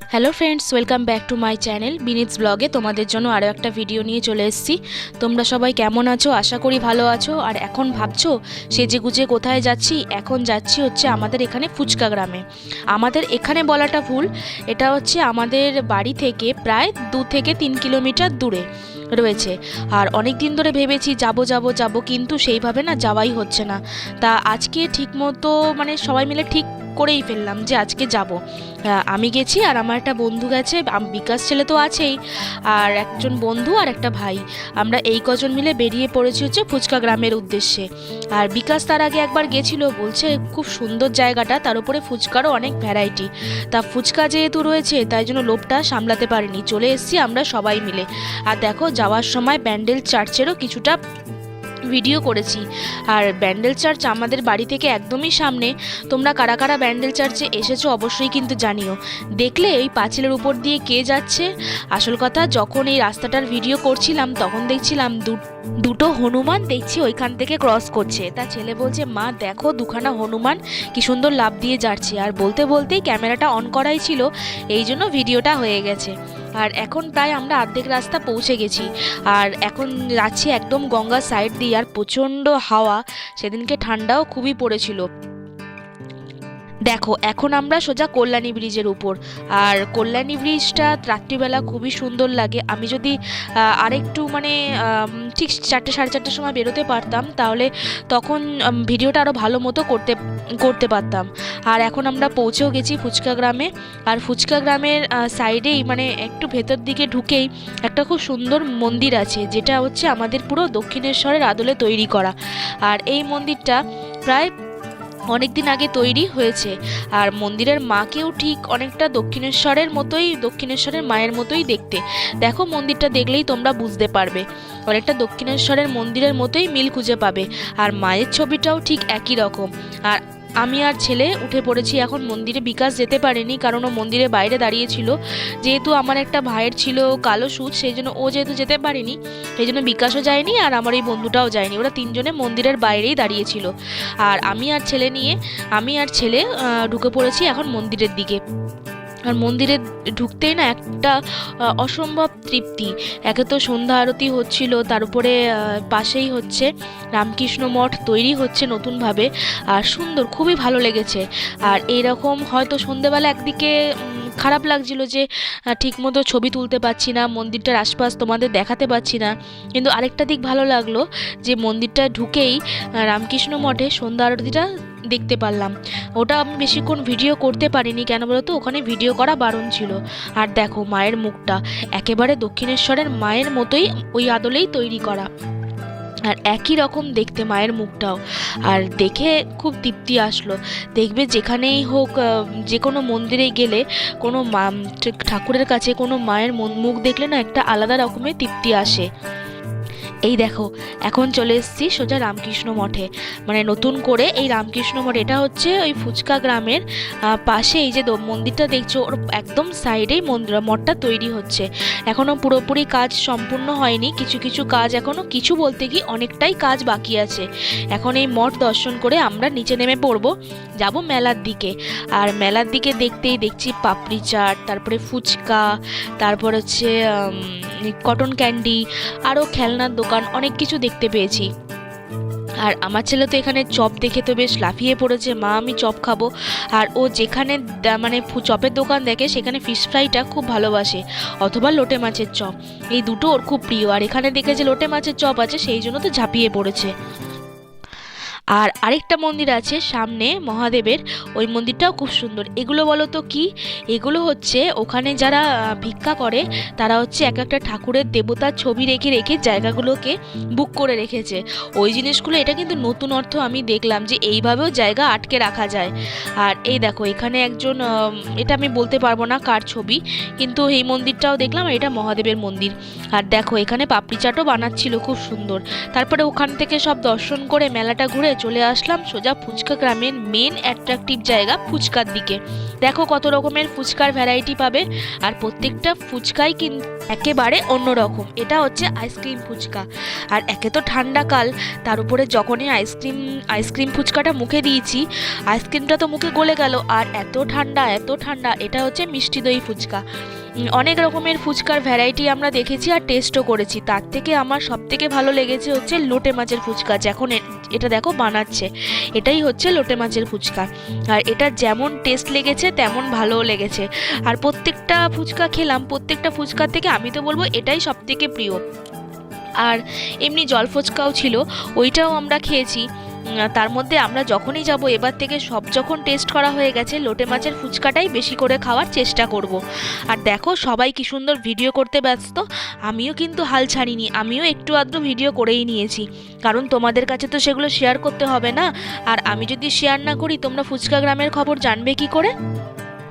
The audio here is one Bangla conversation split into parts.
Hello friends welcome back to my channel বিনিটস ব্লগে তোমাদের জন্য আরও একটা ভিডিও নিয়ে চলে এসেছি। তোমরা সবাই কেমন আছো? আশা করি ভালো আছো। আর এখন ভাবছ সেজে গুজে কোথায় যাচ্ছি? এখন যাচ্ছি হচ্ছে আমাদের এখানে ফুচকা গ্রামে। আমাদের এখানে বলাটা ভুল, এটা হচ্ছে আমাদের বাড়ি থেকে প্রায় দু থেকে তিন কিলোমিটার দূরে রয়েছে। আর অনেক দিন ধরে ভেবেছি যাব যাব যাব, কিন্তু সেইভাবে না যাওয়াই হচ্ছে না। তা আজকে ঠিকমতো মানে সবাই মিলে ঠিক করেই ফেললাম যে আজকে যাব। আমি গেছি আর আমার একটা বন্ধু গেছে বিকাশ ছেলে তো আছেই, আর একজন বন্ধু আর একটা ভাই। আমরা এই কজন মিলে বেরিয়ে পড়েছি হচ্ছে ফুচকা গ্রামের উদ্দেশ্যে। আর বিকাশ তার আগে একবার গেছিল, বলছে খুব সুন্দর জায়গাটা, তার উপরে ফুচকারও অনেক ভ্যারাইটি তা ফুচকা যেহেতু রয়েছে, তাই জন্য লোভটা সামলাতে পারিনি। চলে এসেছি আমরা সবাই মিলে। আর দেখো, যাওয়ার সময় ব্যান্ডেল চার্চেরও কিছুটা ভিডিও করেছি। আর ব্যান্ডেল চার্চ আমাদের বাড়ি থেকে একদমই সামনে। তোমরা কারা কারা ব্যান্ডেল চার্চে এসেছ অবশ্যই কিন্তু জানিও। দেখলে এই পাঁচিলের উপর দিয়ে কে যাচ্ছে? আসল কথা, যখন এই রাস্তাটার ভিডিও করছিলাম, তখন দেখছিলাম দুটো হনুমান দেখছি ওইখান থেকে ক্রস করছে। তা ছেলে বলছে, মা, দেখো দুখানা হনুমান, কি সুন্দর লাভ দিয়ে যাচ্ছে। আর বলতে বলতেই ক্যামেরাটা অন করাই ছিল। এই জন্য ভিডিওটা হয়ে গেছে। আর এখন প্রায় আমরা অর্ধেক রাস্তা পৌঁছে গেছি। আর এখন যাচ্ছি একদম গঙ্গার সাইড দিয়ে, আর প্রচণ্ড হাওয়া। সেদিনকে ঠান্ডাও খুবই পড়েছিল। দেখো, এখন আমরা সোজা কল্যাণী ব্রিজের উপর। আর কল্যাণী ব্রিজটা রাত্রিবেলা খুবই সুন্দর লাগে। আমি যদি আরেকটু মানে ঠিক চারটে, সাড়ে চারটের সময় বেরোতে পারতাম, তাহলে তখন ভিডিওটা আরও ভালো মতো করতে করতে পারতাম। আর এখন আমরা পৌঁছেও গেছি ফুচকা গ্রামে। আর ফুচকা গ্রামের সাইডেই মানে একটু ভেতর দিকে ঢুকেই একটা খুব সুন্দর মন্দির আছে, যেটা হচ্ছে আমাদের পুরো দক্ষিণেশ্বরের আদলে তৈরি করা। আর এই মন্দিরটা প্রায় অনেক দিন আগে তৈরি হয়েছে। আর মন্দিরের মাকেও ঠিক অনেকটা দক্ষিণেশ্বরের মতোই, দক্ষিণেশ্বরের মায়ের মতোই দেখতে। দেখো মন্দিরটা দেখলেই তোমরা বুঝতে পারবে। অনেকটা দক্ষিণেশ্বরের মন্দিরের মতোই মিল খুঁজে পাবে। আর মায়ের ছবিটাও ঠিক একই রকম। আর আমি আর ছেলে উঠে পড়েছি এখন মন্দিরে। বিকাশ যেতে পারেনি, কারণ ও মন্দিরে বাইরে দাঁড়িয়েছিল। যেহেতু আমার একটা ভাইয়ের ছিল কালো সুচ, সেই জন্য ও যেহেতু যেতে পারেনি, সেই জন্য বিকাশও যায়নি আর আমার এই বন্ধুটাও যায়নি। ওরা তিনজনে মন্দিরের বাইরেই দাঁড়িয়েছিল। আর আমি আর ছেলে নিয়ে, আমি আর ছেলে ঢুকে পড়েছি এখন মন্দিরের দিকে। আর মন্দিরে ঢুকতেই না একটা অসম্ভব তৃপ্তি। একে তো সন্ধ্যা আরতি হচ্ছিল তার উপরে পাশেই হচ্ছে রামকৃষ্ণ মঠ তৈরি হচ্ছে নতুনভাবে আর সুন্দর খুবই ভালো লেগেছে। আর এইরকম হয়তো সন্ধেবেলা একদিকে খারাপ লাগছিল যে ঠিকমতো ছবি তুলতে পারছি না মন্দিরটার আশপাশ তোমাদের দেখাতে পারছি না কিন্তু আরেকটা দিক ভালো লাগল যে মন্দিরটা ঢুকেই রামকৃষ্ণ মঠে সন্ধ্যা আরতিটা দেখতে পারলাম। ওটা আমি বেশিক্ষণ ভিডিও করতে পারিনি কেন বলো তো ওখানে ভিডিও করা বারণ ছিল। আর দেখো মায়ের মুখটা, একেবারে দক্ষিণেশ্বরের মায়ের মতোই ওই আদলেই তৈরি করা। আর একই রকম দেখতে মায়ের মুখটাও। আর দেখে খুব তৃপ্তি আসলো। দেখবে যেখানেই হোক যে কোনো মন্দিরে গেলে কোনো মা ঠাকুরের কাছে কোনো মায়ের মুখ দেখলে না একটা আলাদা রকমের তৃপ্তি আসে। এই দেখো, এখন চলে এসেছি সোজা রামকৃষ্ণ মঠে। মানে নতুন করে এই রামকৃষ্ণ মঠ, এটা হচ্ছে ওই ফুচকা গ্রামের পাশে এই যে মন্দিরটা দেখছ, ওর একদম সাইডেই মন্দির, মঠটা তৈরি হচ্ছে। এখনও পুরোপুরি কাজ সম্পূর্ণ হয়নি, কিছু কিছু কাজ এখনও কিছু বলতে কি অনেকটাই কাজ বাকি আছে। এখন এই মঠ দর্শন করে আমরা নিচে নেমে পড়ব, যাব মেলার দিকে। আর মেলার দিকে দেখতেই দেখছি পাপড়ি চাট, তারপরে ফুচকা, তারপর হচ্ছে কটন ক্যান্ডি আরও খেলনার দোকান, অনেক কিছু দেখতে পেয়েছি। আর আমার ছেলে তো এখানে চপ দেখে তো বেশ লাফিয়ে পড়েছে, মা, আমি চপ খাব। আর ও যেখানে মানে চপের দোকান দেখে সেখানে ফিশ ফ্রাইটা খুব ভালোবাসে, অথবা লোটে মাছের চপ। এই দুটো ওর খুব প্রিয়। আর এখানে দেখে যে লোটে মাছের চপ আছে, সেই জন্য তো ঝাঁপিয়ে পড়েছে। আর আরেকটা মন্দির আছে সামনে মহাদেবের, ওই মন্দিরটাও খুব সুন্দর। এগুলো বলো তো কি? এগুলো হচ্ছে ওখানে যারা ভিক্ষা করে, তারা হচ্ছে এক একটা ঠাকুরের দেবতার ছবি রেখে রেখে জায়গাগুলোকে বুক করে রেখেছে। ওই জিনিসগুলো, এটা কিন্তু নতুন অর্থ আমি দেখলাম যে এইভাবেও জায়গা আটকে রাখা যায়। আর এই দেখো, এখানে একজন এটা আমি বলতে পারব না কার ছবি, কিন্তু এই মন্দিরটাও দেখলাম আর এটা মহাদেবের মন্দির। আর দেখো, এখানে পাপড়ি চাটও বানাচ্ছিল, খুব সুন্দর। তারপরে ওখান থেকে সব দর্শন করে মেলাটা ঘুরে চলে আসলাম সোজা ফুচকা গ্রামের মেন অ্যাট্রাকটিভ জায়গা ফুচকার দিকে। দেখো কত রকমের ফুচকার ভ্যারাইটি পাবে আর প্রত্যেকটা ফুচকাই কিন্তু একেবারে অন্যরকম। এটা হচ্ছে আইসক্রিম ফুচকা। আর একে তো ঠান্ডা কাল, তার উপরে যখনই আইসক্রিম আইসক্রিম ফুচকাটা মুখে দিয়েছি আইসক্রিমটা তো মুখে গলে গেল। আর এত ঠান্ডা এত ঠান্ডা, এটা হচ্ছে মিষ্টি দই ফুচকা। অনেক রকমের ফুচকার ভ্যারাইটি আমরা দেখেছি আর টেস্টও করেছি। তার থেকে আমার সব থেকে ভালো লেগেছে হচ্ছে লোটে মাছের ফুচকা, যখন এটা দেখো বানাচ্ছে। এটাই হচ্ছে লোটে মাছের ফুচকা। আর এটা যেমন টেস্ট লেগেছে, তেমন ভালোও লেগেছে। আর প্রত্যেকটা ফুচকা খেলাম, প্রত্যেকটা ফুচকা থেকে আমি তো বলব এটাই সব থেকে প্রিয়। আর এমনি জল ফুচকাও ছিল, ওইটাও আমরা খেয়েছি। তার মধ্যে আমরা যখনই যাব, এবার থেকে সব যখন টেস্ট করা হয়ে গেছে, লোটে মাছের ফুচকাটাই বেশি করে খাওয়ার চেষ্টা করব। আর দেখো, সবাই কি সুন্দর ভিডিও করতে ব্যস্ত। আমিও কিন্তু হাল ছাড়িনি, আমিও একটু আধটু ভিডিও করেই নিয়েছি। কারণ তোমাদের কাছে তো সেগুলো শেয়ার করতে হবে না। আর আমি যদি শেয়ার না করি, তোমরা ফুচকা গ্রামের খবর জানবে কি করে?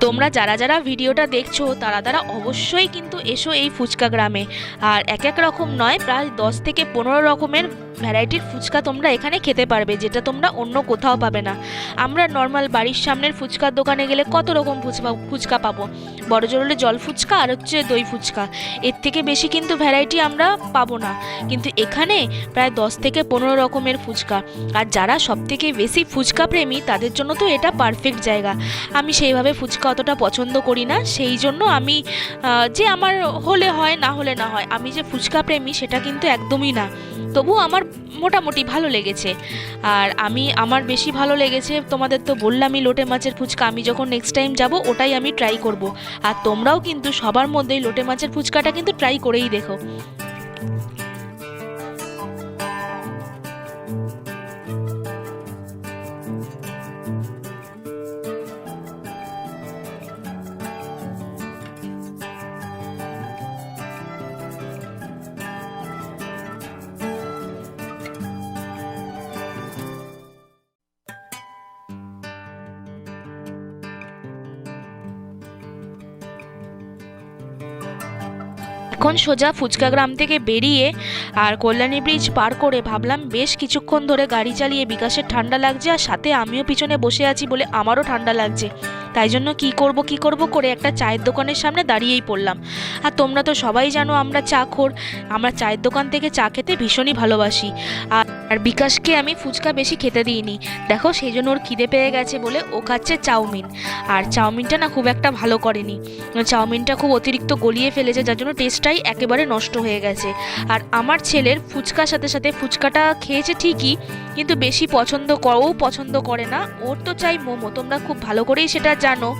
তোমরা যারা যারা ভিডিওটা দেখছ, তারা তারা অবশ্যই কিন্তু এসো এই ফুচকা গ্রামে। আর এক এক রকম নয়, প্রায় দশ থেকে পনেরো রকমের ভ্যারাইটির ফুচকা তোমরা এখানে খেতে পারবে, যেটা তোমরা অন্য কোথাও পাবে না। আমরা নর্মাল বাড়ির সামনের ফুচকার দোকানে গেলে কত রকম ফুচকা ফুচকা পাবো? বড় জোর হলে জল ফুচকা আর হচ্ছে দই ফুচকা। এর থেকে বেশি কিন্তু ভ্যারাইটি আমরা পাবো না। কিন্তু এখানে প্রায় দশ থেকে পনেরো রকমের ফুচকা। আর যারা সব থেকে বেশি ফুচকা প্রেমী, তাদের জন্য তো এটা পারফেক্ট জায়গা। আমি সেইভাবে ফুচকা অতটা পছন্দ করি না। সেই জন্য আমি যে আমার হলে হয় না হলে না হয়, আমি যে ফুচকা প্রেমী, সেটা কিন্তু একদমই না। তবু আমার মোটামুটি ভালো লেগেছে। আর আমি, আমার বেশি ভালো লেগেছে, তোমাদের তো বললামই লোটে মাছের ফুচকা, আমি যখন নেক্সট টাইম যাব, ওটাই আমি ট্রাই করব। আর তোমরাও কিন্তু সবার মধ্যেই লোটে মাছের ফুচকাটা কিন্তু ট্রাই করেই দেখো। এখন সোজা ফুচকা গ্রাম থেকে বেরিয়ে আর কল্যাণী ব্রিজ পার করে ভাবলাম, বেশ কিছুক্ষণ ধরে গাড়ি চালিয়ে বিকাশের ঠান্ডা লাগছে আর সাথে আমিও পিছনে বসে আছি বলে আমারও ঠান্ডা লাগছে। তাই জন্য কি করব কি করব করে একটা চায়ের দোকানের সামনে দাঁড়িয়েই পড়লাম। আর তোমরা তো সবাই জানো আমরা চা খোর, আমরা চায়ের দোকান থেকে চা খেতে ভীষণই ভালোবাসি। আর আর বিকাশকে আমি ফুচকা বেশি খেতে দিইনি। দেখো সেই জন্য ওর খিদে পেয়ে গেছে বলে ও খাচ্ছে চাউমিন। আর চাউমিনটা না খুব একটা ভালো করেনি। চাউমিনটা খুব অতিরিক্ত গলিয়ে ফেলেছে, যার জন্য টেস্টটাই একেবারে নষ্ট হয়ে গেছে। আর আমার ছেলের ফুচকার সাথে সাথে ফুচকাটা খেয়েছে ঠিকই, কিন্তু বেশি পছন্দ করও পছন্দ করে না। ওর তো চাই মোমো, তোমরা খুব ভালো করেই সেটা জানো।